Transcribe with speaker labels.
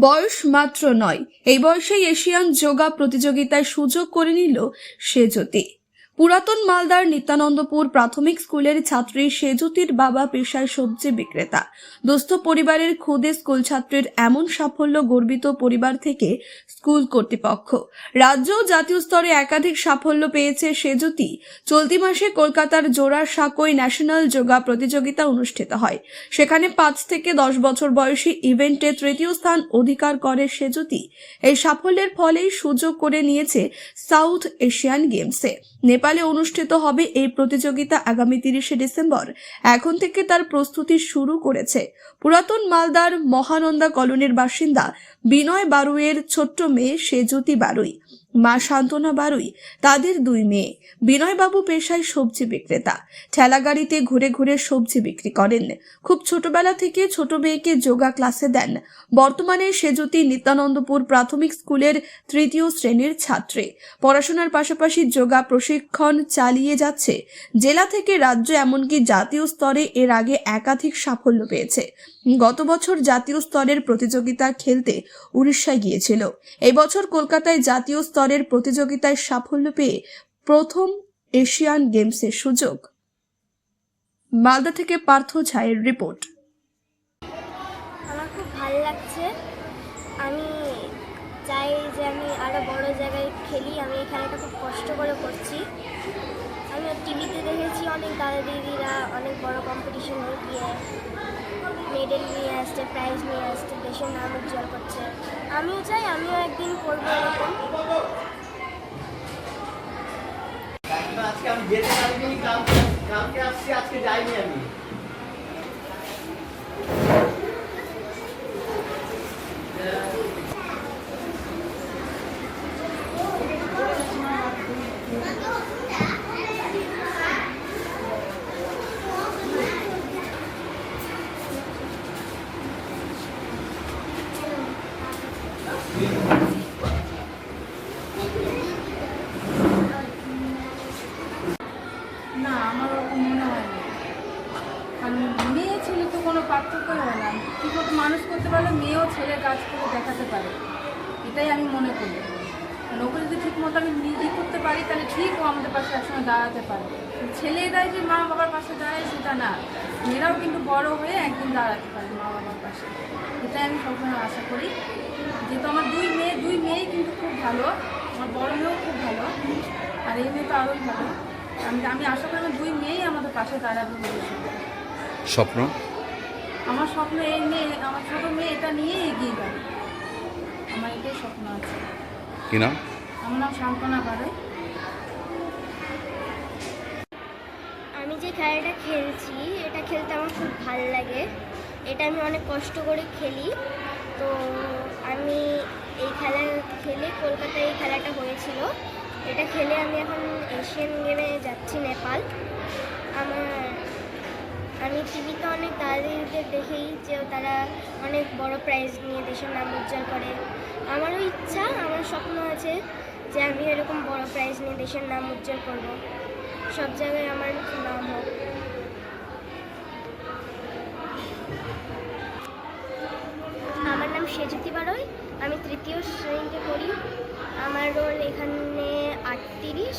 Speaker 1: বয়স মাত্র নয়। এই বয়সেই এশিয়ান যোগা প্রতিযোগিতায় সুযোগ করে নিল সেজতি পুরাতন মালদার নিত্যানন্দপুর প্রাথমিক স্কুলের ছাত্রী সেজুতির বাবা পেশায় সবজি বিক্রেতা। দুস্থ পরিবারের খুদে স্কুল ছাত্রের এমন সাফল্য গর্বিত পরিবার থেকে স্কুল কর্তৃপক্ষ। রাজ্য জাতীয় স্তরে একাধিক সাফল্য পেয়েছে সেজুতি। চলতি মাসে কলকাতার জোড়ার সাঁকোয় ন্যাশনাল যোগা প্রতিযোগিতা অনুষ্ঠিত হয়। সেখানে পাঁচ থেকে দশ বছর বয়সী ইভেন্টে তৃতীয় স্থান অধিকার করে সেজুতি। এই সাফল্যের ফলেই সুযোগ করে নিয়েছে সাউথ এশিয়ান গেমসে। নেপালে অনুষ্ঠিত হবে এই প্রতিযোগিতা আগামী তিরিশে ডিসেম্বর। এখন থেকে তার প্রস্তুতি শুরু করেছে। পুরাতন মালদার মহানন্দা কলোনির বাসিন্দা বিনয় বারুয়ের ছোট্ট মেয়ে সেজুতি বারুই। মা সান্ত্বনা বারুই, তাদের দুই মেয়ে। বিনয়বাবু পেশায় সবজি বিক্রেতা। ঠেলাগাড়িতে ঘুরে ঘুরে সবজি বিক্রি করেন। খুব ছোটবেলা থেকে ছোট মেয়েকে যোগা ক্লাসে দেন। বর্তমানে সেজতি নিত্যানন্দপুর প্রাথমিক স্কুলের তৃতীয় শ্রেণির ছাত্রী। পড়াশোনার পাশাপাশি যোগা প্রশিক্ষণ চালিয়ে যাচ্ছে। জেলা থেকে রাজ্য এমনকি জাতীয় স্তরে এর আগে একাধিক সাফল্য পেয়েছে। গত বছর জাতীয় স্তরের প্রতিযোগিতা খেলতে উড়িষ্যায় গিয়েছিল। এই বছর কলকাতায় জাতীয় স্তরের প্রতিযোগিতায় সাফল্য পেয়ে প্রথম এশিয়ান গেমসের সুযোগ। মালদা থেকে পার্থ ঝায়ের রিপোর্ট।
Speaker 2: আমার খুব ভালো লাগছে। আমি চাই যে আমি আরও বড় জায়গায় খেলি। আমি এই খেলাটা খুব কষ্ট করে করছি। আমি টিভিতে দেখেছি অনেক দাদা দিদিরা অনেক বড় কম্পিটিশনে গিয়ে মেডেল নিয়ে আসছে প্রাইজ নিয়ে আসছে দেশের নাম উজ্জ্বল করছে। আমিও চাই, আমিও একদিন করব এরকম।
Speaker 3: আজকে আমি যেতে পারিনি আসছি, আজকে যাইনি আমি
Speaker 4: না আমার ওরকম মনে হয় না কারণ মেয়ে ছেলে তো কোনো পার্থক্যই হয় না। ঠিক মতো মানুষ করতে পারলে মেয়েও ছেলে কাজ করে দেখাতে পারে। এটাই আমি মনে করি। কারণ ওকে যদি ঠিক মতো আমি নিজে করতে পারি, তাহলে ঠিক ও আমাদের পাশে একসময় দাঁড়াতে পারে। ছেলে ছেলেরাই যে মা বাবার পাশে দাঁড়ায়, সেটা না। মেয়েরাও কিন্তু বড় হয়ে একদিন দাঁড়াতে পারে মা বাবার পাশে। এটাই আমি সবসময় আশা করি। যেহেতু আমার দুই মেয়ে, দুই মেয়েই কিন্তু খুব ভালো। আমার বড় মেয়েও খুব ভালো। আর এই মেয়ে তো আরোই ভালো। আমি আমি আশা করি আমার দুই মেয়েই আমাদের পাশে দাঁড়াবে
Speaker 5: স্বপ্ন?
Speaker 4: আমার স্বপ্ন এই মেয়ে আমার ছোট মেয়ে এটা নিয়ে এগিয়ে যাবে আমার এটাই স্বপ্ন আছে।
Speaker 5: কি নাম?
Speaker 4: আমার নাম সান্ত্বনা বাড়াই
Speaker 2: আমি যে খেলাটা খেলছি এটা খেলতে আমার খুব ভালো লাগে। এটা আমি অনেক কষ্ট করে খেলি। তো আমি এই খেলা খেলে কলকাতায় এই খেলাটা হয়েছিল। এটা খেলে আমি এখন এশিয়ান গেমে যাচ্ছি নেপাল। আমার আমি টিভিতে অনেক দাদিদের দেখেই যে তারা অনেক বড় প্রাইজ নিয়ে দেশের নাম উজ্জ্বল করে। আমারও ইচ্ছা, আমার স্বপ্ন আছে যে আমি এরকম বড় প্রাইজ নিয়ে দেশের নাম উজ্জ্বল করব। সব জায়গায় আমার নাম হোক। আমার নাম সেজুতি বারই, আমি তৃতীয় শ্রেণীতে পড়ি। আমার রোল এখানে আটত্রিশ।